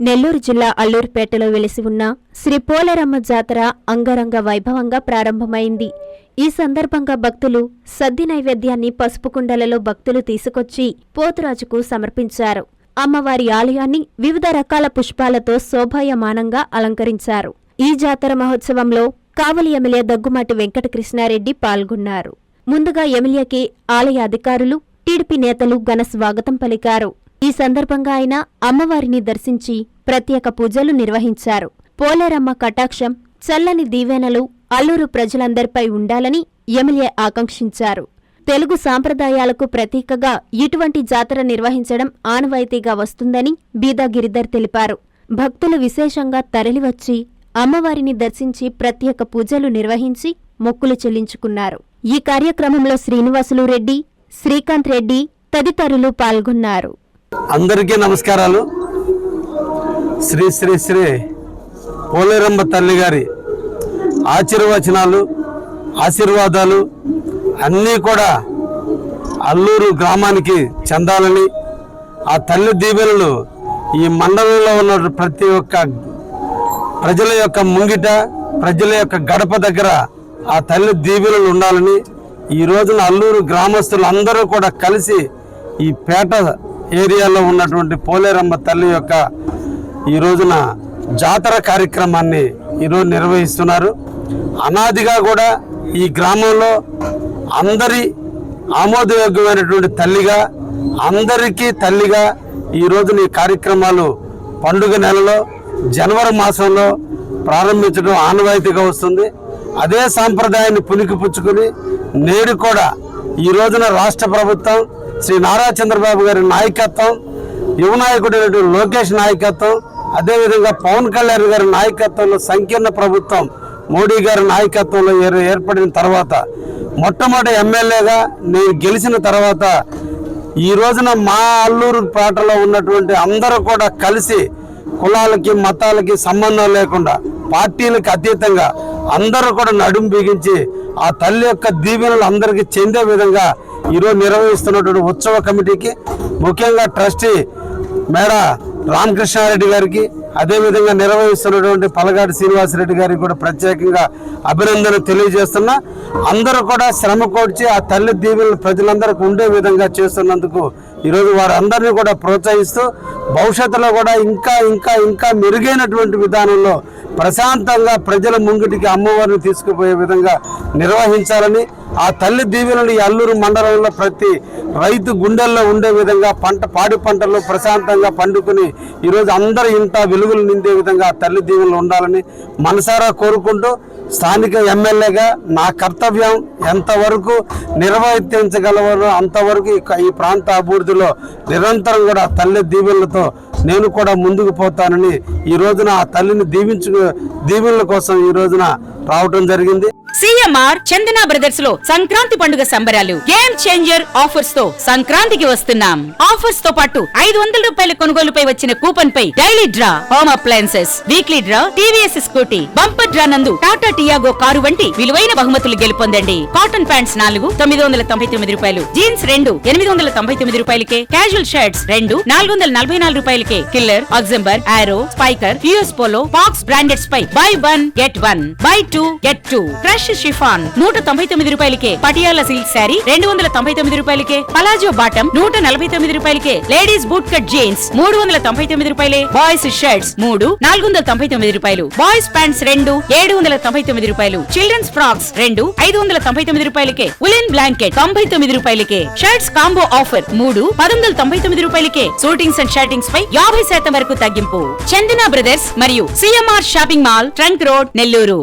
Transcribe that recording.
నెల్లూరు జిల్లా అల్లూరుపేటలో వెలిసి ఉన్న శ్రీ పోలేరమ్మ జాతర అంగరంగ వైభవంగా ప్రారంభమైంది. ఈ సందర్భంగా భక్తులు సద్ది నైవేద్యాన్ని పసుపు కుండలలో భక్తులు తీసుకొచ్చి పోతురాజుకు సమర్పించారు. అమ్మవారి ఆలయాన్ని వివిధ రకాల పుష్పాలతో శోభాయమానంగా అలంకరించారు. ఈ జాతర మహోత్సవంలో కావలి ఎమ్మెల్యే దగ్గుమాటి వెంకటకృష్ణారెడ్డి పాల్గొన్నారు. ముందుగా ఎమ్మెల్యేకి ఆలయ అధికారులు టీడీపీ నేతలు ఘన స్వాగతం పలికారు. ఈ సందర్భంగా ఆయన అమ్మవారిని దర్శించి ప్రత్యేక పూజలు నిర్వహించారు. పోలేరమ్మ కటాక్షం చల్లని దీవెనలు అల్లూరు ప్రజలందరిపై ఉండాలని ఎమ్మెల్యే ఆకాంక్షించారు. తెలుగు సాంప్రదాయాలకు ప్రతీకగా ఇటువంటి జాతర నిర్వహించడం ఆనవాయితీగా వస్తుందని బీదా గిరిధర్ తెలిపారు. భక్తులు విశేషంగా తరలివచ్చి అమ్మవారిని దర్శించి ప్రత్యేక పూజలు నిర్వహించి మొక్కులు చెల్లించుకున్నారు. ఈ కార్యక్రమంలో శ్రీనివాసులు రెడ్డి శ్రీకాంత్ రెడ్డి తదితరులు పాల్గొన్నారు. అందరికీ నమస్కారాలు. శ్రీ శ్రీ శ్రీ పోలేరమ్మ తల్లి గారి ఆశీర్వచనాలు ఆశీర్వాదాలు అన్నీ కూడా అల్లూరు గ్రామానికి చెందాలని ఆ తల్లి దీవెనలు ఈ మండలంలో ఉన్న ప్రతి ఒక్క ప్రజల యొక్క ముంగిట ప్రజల యొక్క గడప దగ్గర ఆ తల్లి దీవెనలు ఉండాలని ఈ రోజున అల్లూరు గ్రామస్తులు అందరూ కూడా కలిసి ఈ పేట ఏరియాలో ఉన్నటువంటి పోలేరమ్మ తల్లి యొక్క ఈ రోజున జాతర కార్యక్రమాన్ని ఈరోజు నిర్వహిస్తున్నారు. అనాదిగా కూడా ఈ గ్రామంలో అందరి ఆమోదయోగ్యమైనటువంటి తల్లిగా అందరికీ తల్లిగా ఈ రోజున ఈ కార్యక్రమాలు పండుగ నెలలో జనవరి మాసంలో ప్రారంభించడం ఆనవాయితీగా వస్తుంది. అదే సాంప్రదాయాన్ని పుణికిపుచ్చుకుని నేడు కూడా ఈ రోజున రాష్ట్ర ప్రభుత్వం శ్రీ నారా చంద్రబాబు గారి నాయకత్వం యువ నాయకుడైనటువంటి లోకేష్ నాయకత్వం అదేవిధంగా పవన్ కళ్యాణ్ గారి నాయకత్వంలో సంకీర్ణ ప్రభుత్వం మోడీ గారి నాయకత్వంలో ఏర్పడిన తర్వాత మొట్టమొదటి ఎమ్మెల్యేగా నేను గెలిచిన తర్వాత ఈ రోజున మా అల్లూరు పేటలో ఉన్నటువంటి అందరూ కూడా కలిసి కులాలకి మతాలకి సంబంధం లేకుండా పార్టీలకు అతీతంగా అందరూ కూడా నడుము బిగించి ఆ తల్లి యొక్క దీవెనలు అందరికీ చెందే విధంగా ఈరోజు నిర్వహిస్తున్నటువంటి ఉత్సవ కమిటీకి ముఖ్యంగా ట్రస్టీ మేడ రామకృష్ణారెడ్డి గారికి అదేవిధంగా నిర్వహిస్తున్నటువంటి పలగాటి శ్రీనివాసరెడ్డి గారికి కూడా ప్రత్యేకంగా అభినందన తెలియజేస్తున్నా. అందరూ కూడా శ్రమ కోడ్చి ఆ తల్లి దీవెనలు ప్రజలందరికీ ఉండే విధంగా చేస్తున్నందుకు ఈరోజు వారందరినీ కూడా ప్రోత్సహిస్తూ భవిష్యత్తులో కూడా ఇంకా ఇంకా ఇంకా మెరుగైనటువంటి విధానంలో ప్రశాంతంగా ప్రజల ముంగిటికి అమ్మవారిని తీసుకుపోయే విధంగా నిర్వహించాలని ఆ తల్లి దీవెనలు ఈ అల్లూరు మండలంలో ప్రతి రైతు గుండెల్లో ఉండే విధంగా పంట పాడి పంటలు ప్రశాంతంగా పండుకుని ఈరోజు అందరూ ఇంత వెలుగులు నిందే విధంగా ఆ తల్లి దీవెనలు ఉండాలని మనసారా కోరుకుంటూ స్థానిక ఎమ్మెల్యేగా నా కర్తవ్యం ఎంతవరకు నిర్వర్తించగలవరో అంతవరకు ఈ- ప్రాంత అభివృద్ధిలో నిరంతరం కూడా తల్లి దీవెనలతో నేను కూడా ముందుకు పోతానని ఈ రోజున ఆ తల్లిని దీవించు దీవెనల కోసం ఈ రోజున రావటం జరిగింది. సిఎంఆర్ చందన బ్రదర్స్లో సంక్రాంతి పండుగ సంబరాలు. గేమ్ చేంజర్ ఆఫర్స్తో సంక్రాంతికి వస్తున్నాం. ఆఫర్స్తో పాటు ఐదు వందల రూపాయల కొనుగోలుపై వచ్చిన కూపన్ పై daily draw home appliances weekly draw TVS Scooty bumper draw నందు టాటా టియాగో కారు వంటి విలువైన బహుమతులు గెలుపొందండి. కాటన్ ప్యాంట్స్ నాలుగు తొమ్మిది వందల తొంభై తొమ్మిది రూపాయలు. జీన్స్ రెండు ఎనిమిది వందల తొంభై తొమ్మిది రూపాయలకే. క్యాజువల్ షర్ట్స్ రెండు నాలుగు వందల నలభై నాలుగు రూపాయలకి. కిల్లర్ అక్జంబర్ ఆరో స్పైకర్ యూఎస్ పోలో పాక్స్ బ్రాండెడ్ పై buy one get one buy two get two crush chiffon నూట తొంభై తొమ్మిది రూపాయలకే. పటియాల సిల్క్ శారీ రెండు వందల తొంభై తొమ్మిది రూపాయలకే. పలాజో బాటం నూట నలభై తొమ్మిది రూపాయలకే. లేడీస్ బూట్ కట్ జీన్స్ మూడు వందల తొంభై తొమ్మిది రూపాయలే. బాయ్స్ షర్ట్స్ మూడు నాలుగు వందల తొంభై తొమ్మిది రూపాయలు. బాయ్స్ ప్యాంట్స్ రెండు ఏడు వందల తొంభై తొమ్మిది రూపాయలు. చిల్డ్రన్స్ ఫ్రాక్స్ రెండు ఐదు వందల తొంభై తొమ్మిది రూపాయలకే. ఉలెన్ బ్లాంకెట్ తొంభై తొమ్మిది రూపాయలకే. షర్ట్స్ కాంబో ఆఫర్ మూడు పదొందల వందల తొంభై తొమ్మిది రూపాయలకే. షూటింగ్స్ అండ్ షర్టింగ్స్ పై యాభై శాతం వరకు తగ్గింపు. చందన బ్రదర్స్ మరియు CMR shopping mall trunk road Nellore.